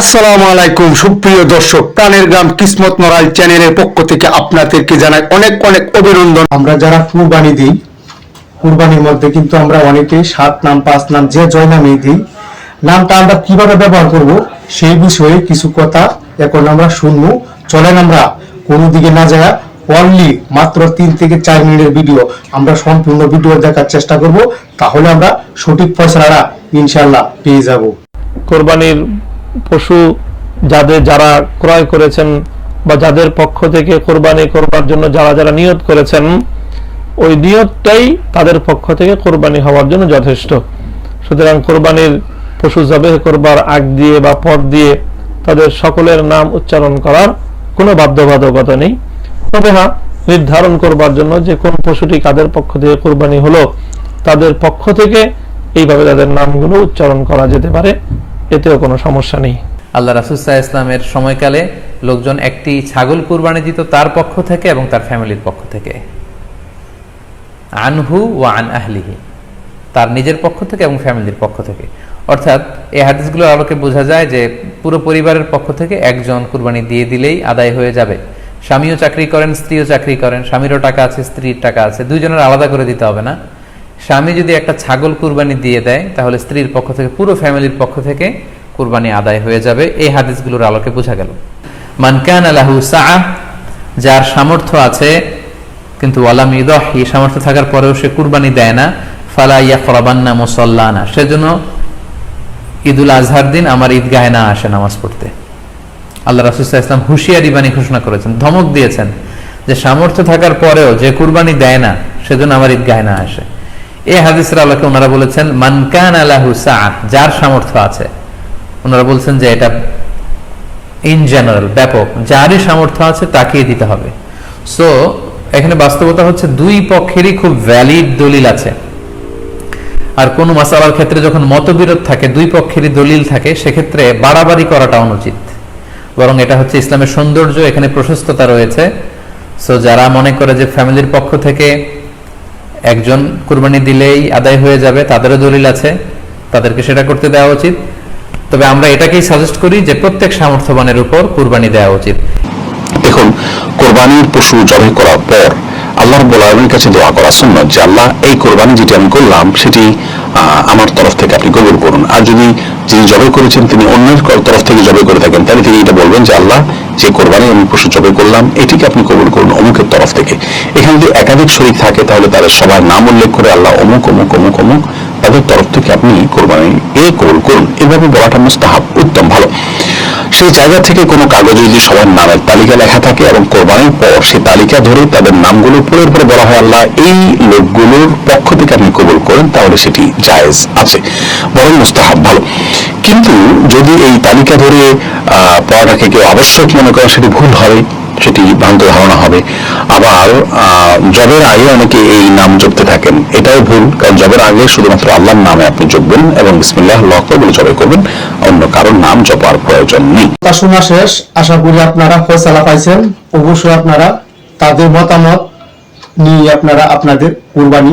আসসালামু আলাইকুম সুপ্রিয় দর্শক প্রাণের গ্রাম কিসমত নড়াই চ্যানেলের পক্ষ থেকে আপনাদেরকে জানাই অনেক অনেক অভিনন্দন। আমরা যারা কুরবানি দিই কুরবানির মধ্যে কিন্তু আমরা অনেকে সাত নাম পাঁচ নাম যে জয় নামে দিই নামটা আমরা কীভাবে ব্যবহার করব সেই বিষয়ে কিছু কথা এখন আমরা শুনব। চলেন আমরা কোনো দিকে না যায় অনলি মাত্র তিন থেকে চার মিনিটের ভিডিও আমরা সম্পূর্ণ ভিডিও দেখার চেষ্টা করব। তাহলে আমরা সঠিক ফয়সলাটা ইনশাল্লাহ পেয়ে যাব। কোরবানির পশু যাদের যারা ক্রয় করেছেন বা যাদের পক্ষ থেকে কোরবানি করবার জন্য যারা যারা নিয়ত করেছেন, ওই নিয়তটাই তাদের পক্ষ থেকে কোরবানি হওয়ার জন্য যথেষ্ট। সুতরাং কোরবানির পশু জবে করবার আগ দিয়ে বা পর দিয়ে তাদের সকলের নাম উচ্চারণ করার কোনো বাধ্যবাধকতা নেই। তবে হ্যাঁ নির্ধারণ করবার জন্য যে কোন পশুটি কাদের পক্ষ থেকে কোরবানি হলো, তাদের পক্ষ থেকে এইভাবে তাদের নামগুলো উচ্চারণ করা যেতে পারে। এতেও কোনো সমস্যা নেই। আল্লাহ রাসুসাহ ইসলামের সময়কালে লোকজন একটি ছাগল কুরবানি দিত তার পক্ষ থেকে এবং তার ফ্যামিলির পক্ষ থেকে। আনহু ও আন আহলিহি, তার নিজের পক্ষ থেকে এবং ফ্যামিলির পক্ষ থেকে। অর্থাৎ এই হাদিসগুলোর আলোকে বোঝা যায় যে পুরো পরিবারের পক্ষ থেকে একজন কুরবানি দিয়ে দিলেই আদায় হয়ে যাবে। স্বামীও চাকরি করেন, স্ত্রীও চাকরি করেন, স্বামীরও টাকা আছে, স্ত্রীর টাকা আছে, দুইজনের আলাদা করে দিতে হবে না। স্বামী যদি একটা ছাগল কুরবানি দিয়ে দেয়, তাহলে স্ত্রীর পক্ষ থেকে, পুরো ফ্যামিলির পক্ষ থেকে কুরবানি আদায় হয়ে যাবে। এই হাদিসগুলোর আলোকে বোঝা গেল। মানকান আলাহু সাআ, যার সামর্থ্য আছে, কিন্তু ওয়ালাম ইদহি সামর্থ্য থাকার পরেও সে কুরবানি দেয় না, ফালা ইয়াকরাবান্না মুসাল্লানা, সেজন্য ঈদুল আজহার দিন আমার ঈদগাহে না আসে নামাজ পড়তে। আল্লাহ রাসুল্লাহ ইসলাম হুঁশিয়ারি বাণী ঘোষণা করেছেন, ধমক দিয়েছেন যে সামর্থ্য থাকার পরেও যে কুরবানি দেয় না, সেজন্য আমার ঈদগাহে না আসে। এই হাদিসের আলোকে ওনারা বলেছেন মানকান আলাহু সাআ যার সামর্থ্য আছে। ওনারা বলছেন যে এটা ইন জেনারেল ব্যাপক। যারই সামর্থ্য আছে, তাকেই দিতে হবে। সো এখানে বাস্তবতা হচ্ছে দুই পক্ষেরই খুব ভ্যালিড দলিল আছে। আর কোন মাসালার ক্ষেত্রে যখন মতবিরোধ থাকে, দুই পক্ষেরই দলিল থাকে, সেক্ষেত্রে বাড়াবাড়ি করাটা অনুচিত। বরং এটা হচ্ছে ইসলামের সৌন্দর্য, এখানে প্রশস্ততা রয়েছে। সো যারা মনে করে যে ফ্যামিলির পক্ষ থেকে একজন কুরবানি দিলেই আদায় হয়ে যাবে, তাদেরও দলিল আছে, তাদেরকে সেটা করতে দেওয়া উচিত। তবে আমরা এটাকেই সাজেস্ট করি যে প্রত্যেক সামর্থ্যবানের উপর কুরবানি দেওয়া উচিত। দেখুন কোরবানির পশু জবাই করার পর আল্লাহ রব্বুল আলমীর কাছে দোয়া করা সুন্নত যে, আল্লাহ, এই কোরবানি যেটি আমি করলাম, সেটি আমার তরফ থেকে আপনি কবুল করুন। আর যদি যিনি জবাই করেছেন, তিনি অন্যের তরফ থেকে জবাই করে থাকেন, তাহলে তিনি এটা বলবেন যে, আল্লাহ, যে কোরবানি আমি পশু জবাই করলাম, এটিকে আপনি কবুল করুন অমুকের তরফ থেকে। এখানে যদি একাধিক শরীক থাকে, তাহলে তাদের সবার নাম উল্লেখ করে আল্লাহ অমুক অমুক অমুক অমুক তাদের তরফ থেকে আপনি কোরবানি, এ কবুল করুন। এভাবে বলাটা মুস্তাহাব, উত্তম, ভালো। সেই জায়গা থেকে কোনো কাগজে যদি সবার নামের তালিকা লেখা থাকে এবং কোরবানির পর সেই তালিকা ধরে তাদের নামগুলো পড়ে পরে বলা হয়, আল্লাহ, এই লোকগুলোর পক্ষ থেকে আপনি কবুল করেন, তাহলে সেটি জায়েজ আছে। বরং মুস্তাহাব, ভালো। কিন্তু যদি এই তালিকা ধরে পড়াটাকে কেউ আবশ্যক মনে করেন সেটি ভুল হবে সেটি ভ্রান্ত ধারণা হবে। আবার জবের আগে অনেকে এই নাম জপতে থাকেন। এটাও ভুল, কারণ জবের আগে শুধুমাত্র আল্লাহর নামে আপনি জপবেন এবং বিসমিল্লাহ লক্ষ বলে জবে করবেন। অন্য কারোর নাম জপার প্রয়োজন নেই। কথা শোনা শেষ। আশা করি আপনারা ফয়সালা পাইছেন। অবশ্যই আপনারা তাদের মতামত নিয়ে আপনারা আপনাদের কুরবানি